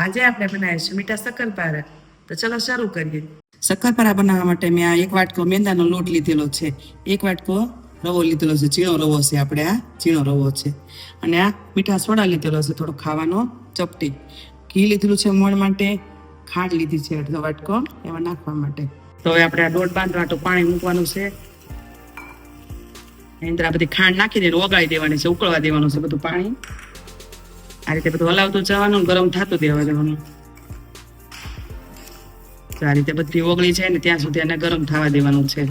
આજે આપણે બનાવીશું મીઠા શક્કરપારા તો ચલો શરૂ કરીએ. શક્કરપારા બનાવવા માટે મેં આ એક વાટકો મેંદાનો લોટ લીધેલો છે. એક વાટકો રવો લીધેલો છે. ઝીણો રવો છે આપણે આ. ઝીણો રવો છે. અને આ મીઠા સોડા લીધેલો છે. થોડો ખાવાનો ચપટી. ઘી લીધેલું છે મોણ માટે. ખાંડ લીધી છે અડધો વાટકો એમાં નાખવા માટે. તો હવે આપણે આ દોઢ પાંચ વાટો પાણી મૂકવાનું છે. એની અંદર આ બધી ખાંડ નાખી દઈને ઓગાળી દેવાની છે, ઉકળવા દેવાનું છે બધું પાણી. આ રીતે બધું હલાવતું જવાનું ગરમ થતું દેવા દેવાનું તો આ રીતે બધી ઓગળી જાય ને ત્યાં સુધી એને ગરમ થવા દેવાનું છે.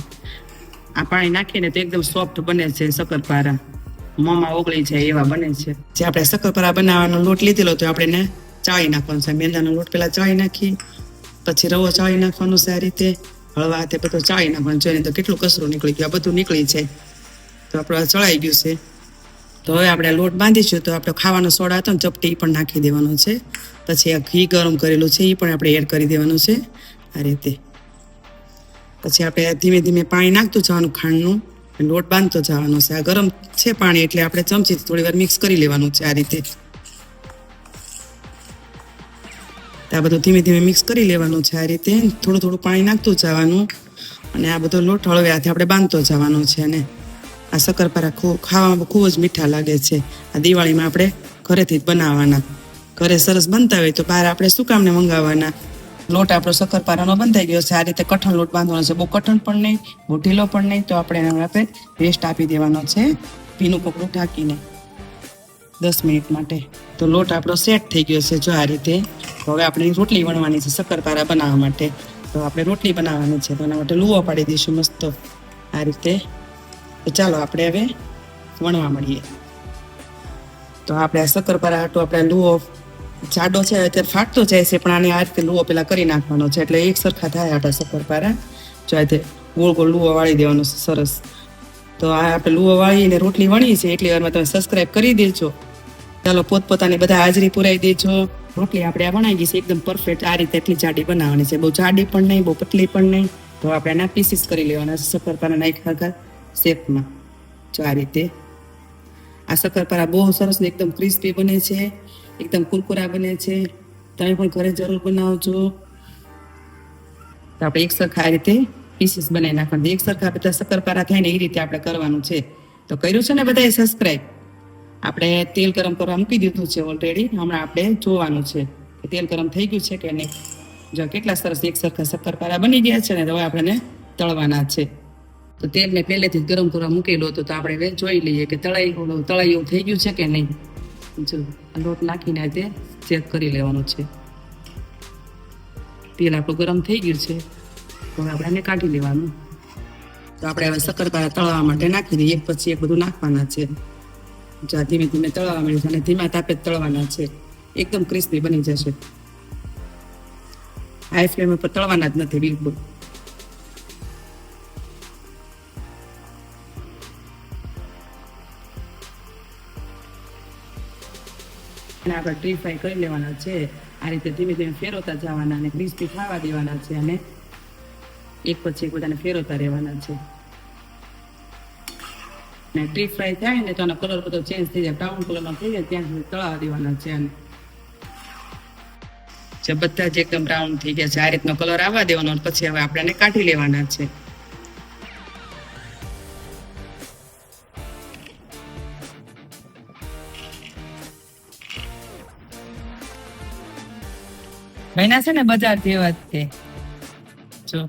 આ પાણી નાખીને તો એકદમ સોફ્ટ બને છે શક્કરપારા. મોંમાં ઓગળી જાય એવા બને છે. જે આપણે શક્કરપારા બનાવવાનો લોટ લીધેલો તો આપણે એને ચાળી નાખવાનો છે. મેંદાનો લોટ પહેલાં ચાળી નાખી, પછી રવો ચાળી નાખવાનો છે આ રીતે. હળવા હાથે બધું ચાળી નાખવાનું જોઈને તો કેટલું કચરું નીકળી ગયું. આ બધું નીકળી જાય. તો આપણે ચડાઈ ગયું છે. તો હવે આપણે લોટ બાંધીશું તો આપણે ખાવાનો સોડા હતો ને ચપટી પણ નાખી દેવાનો છે. પછી આ ઘી ગરમ કરેલું છે એ પણ આપણે એડ કરી દેવાનું છે આ રીતે. પછી આપણે ધીમે ધીમે પાણી નાખતું જવાનું ખાંડનું લોટ બાંધતો જવાનો છે. આ ગરમ છે પાણી એટલે આપણે ચમચીથી થોડી વાર મિક્સ કરી લેવાનું છે આ રીતે. આ બધું ધીમે ધીમે મિક્સ કરી લેવાનું છે આ રીતે. થોડું થોડું પાણી નાખતું જવાનું અને આ બધો લોટ હળવે હાથે આપણે બાંધતો જવાનો છે અને આ શક્કરપારા ખાવામાં ખૂબ જ મીઠા લાગે છે. આ દિવાળીમાં આપણે ઘરેથી જ બનાવવાના. ઘરે સરસ બનતા હોય તો બહાર આપણે શું કામને મંગાવવાના? લોટ આપણો શક્કરપારાનો બંધાઈ ગયો છે. આ રીતે કઠણ લોટ બાંધવાનો છે. બહુ કઠણ પણ નહીં બહુ ઢીલો પણ નહીં, તો આપણે એના આપણે રેસ્ટ આપી દેવાનો છે. ભીનું કપડું ઢાંકીને. દસ મિનિટ માટે. તો લોટ આપણો સેટ થઈ ગયો છે જો આ રીતે. હવે આપણે રોટલી વણવાની છે શક્કરપારા બનાવવા માટે. તો આપણે રોટલી બનાવવાની છે. તો એના માટે લુવો પાડી દઈશું મસ્ત. આ રીતે ચાલો આપણે હવે વણવા મળીએ. તો આપણે આ શક્કરપારા હાટું આપણે લુઓ જાડો છે, અત્યારે ફાટતો જાય છે, પણ આને આ રીતે લુઓ પેલા કરી નાખવાનો છે, એટલે એક સરખા થાય આટા શક્કરપારા જો આ ગોળ ગોળ લુઓ વાળી દેવાનો છે, સરસ. તો આ આપણે લુઓ વાળીને રોટલી વણી છે, એટલી વારમાં તમે સબસ્ક્રાઇબ કરી દેજો. ચાલો પોતપોતાની બધા હાજરી પુરાઈ દેજો. રોટલી આપણે આ બનાવી છે, એકદમ પરફેક્ટ આ રીતે એટલી જાડી બનાવવાની છે. બહુ જાડી પણ નહીં, બહુ પતલી પણ નહીં. તો આપણે એના પીસીસ કરી લેવાના છે શક્કરપારા નાખ્યા હતા શેપમાં જો આ રીતે આ શક્કરપારા બહુ સરસ ને એકદમ ક્રિસ્પી બને છે, એકદમ કુરકુરા બને છે. તમે પણ ઘરે જરૂર બનાવજો. તો આપણે એક સરખા આ રીતે પીસીસ બનાવી નાખવાનું. એક સરખા બધા શક્કરપારા થાય ને એ રીતે આપણે કરવાનું છે. તો કર્યું છે ને બધાએ સબસ્ક્રાઈબ આપણે તેલ ગરમ કરવા મૂકી દીધું છે ઓલરેડી હમણાં આપણે જોવાનું છે કે તેલ ગરમ થઈ ગયું છે કે નહીં. જો કેટલા સરસ એક સરખા શક્કરપારા બની ગયા છે ને હવે આપણે તળવાના છે. તો તેલ મેં પહેલેથી જ ગરમ કરવા મૂકેલો હતો તો આપણે જોઈ લઈએ કે તળાઈ તળાઈ એવું થઈ ગયું છે કે નહીં. જો લોટ નાખીને તે ચેક કરી લેવાનું છે. તેલ આપણું ગરમ થઈ ગયું છે. તો આપણે એને કાઢી લેવાનું. તો આપણે હવે શક્કરપારા તળવા માટે નાખી દઈએ. એક પછી એક બધું નાખવાના છે. જ્યાં ધીમે ધીમે તળવા મળે છે અને ધીમા તાપે તળવાના છે. એકદમ ક્રિસ્પી બની જશે. હાઈ ફ્લેમ ઉપર તળવાના જ નથી, બિલકુલ. આપણે ડી ફ્રાય કરી લેવાના છે. આ રીતે ધીમે ધીમે ફેરવતા જવાના અને ક્રિસ્પી ખાવા દેવાના છે અને એક પછી એક બધાને ફેરવતા રહેવાના છે. અને ડીપ ફ્રાય થાય ને તો આનો કલર બધો ચેન્જ થઈ જાય. બ્રાઉન કલરનો થઈ જાય ત્યાં સુધી તળાવા દેવાના છે અને જે બધા જ એકદમ બ્રાઉન થઈ ગયા છે. આ રીતનો કલર આવવા દેવાનો પછી હવે આપણે કાઢી લેવાના છે. બન્યા છે ને બજાર જેવા જ છે. જો.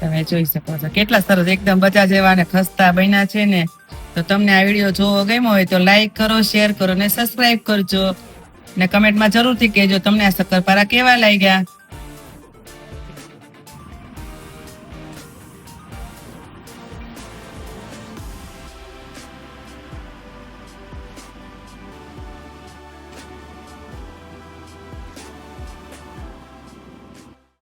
તમે જોઈ શકો છો. કેટલા સરસ, એકદમ બજાર જેવા ને ખસ્તા બન્યા છે ને. તો તમને આ વીડિયો જોવો ગમ્યો હોય તો લાઈક કરો, શેર કરો ને સબસ્ક્રાઇબ કરજો. ને કમેન્ટમાં જરૂરથી કહેજો તમને આ શક્કરપારા કેવા લાગ્યા?